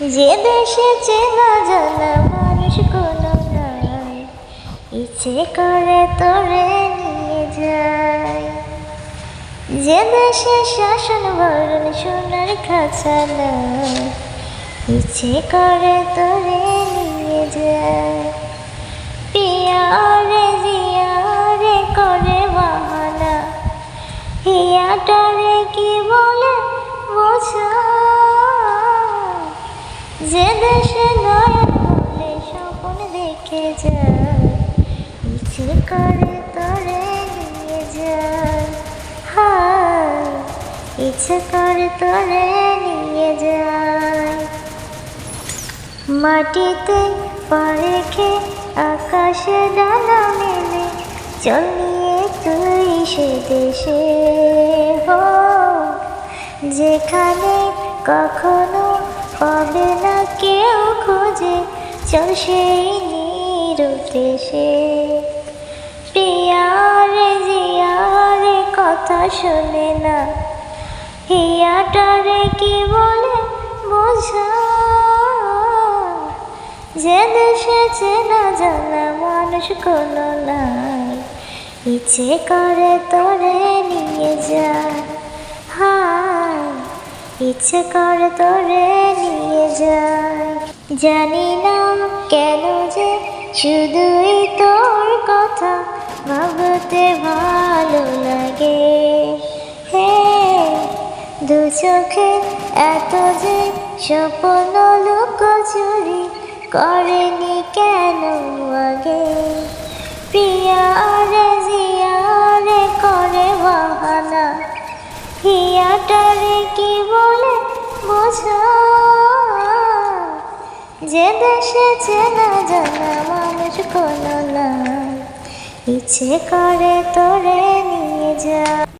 যে দেশে চেনা জানা মানুষ কোনো নাই, ইচ্ছে করে তোরে নিয়ে যায়। যে দেশে শাসন বরণ সোনার খাঁচা ইচ্ছে করে তোরে নিয়ে যায়। পিয়ারে জিয়ারে করে বাহানা হিয়াটারে কি বলে বোঝা যে দেশে নয়ন বলে স্বপ্ন দেখে যায় ইচ্ছে করে তোরে নিয়ে যায়। হায়, ইচ্ছে করে তোরে নিয়ে যায়। মাটিতে পা আকাশে ডানা মেলে, চল নিয়ে তুই সে দেশে হো। যেখানে কখনো পাবে না কেউ খোঁজে। চল সেই নিরুদ্দেশে। প্রিয়ারে, জিয়ারে, কথা শোনে না। হিয়াটারে কি বলে বোঝা। যে দেশে চেনা জানা মানুষ কোনো নাই। ইচ্ছে করে তোরে নিয়ে যায়। হায়, ইচ্ছে করে তোরে জানি না কেন যে শুধুই তোর কথা ভাবতে ভালো লাগে। হে, দু চোখে এত যে স্বপ্ন লুকোচুরি করেনি যে দেশে চেনা জানা মানুষ কোনো না ইচ্ছে করে তোরে নিয়ে যা।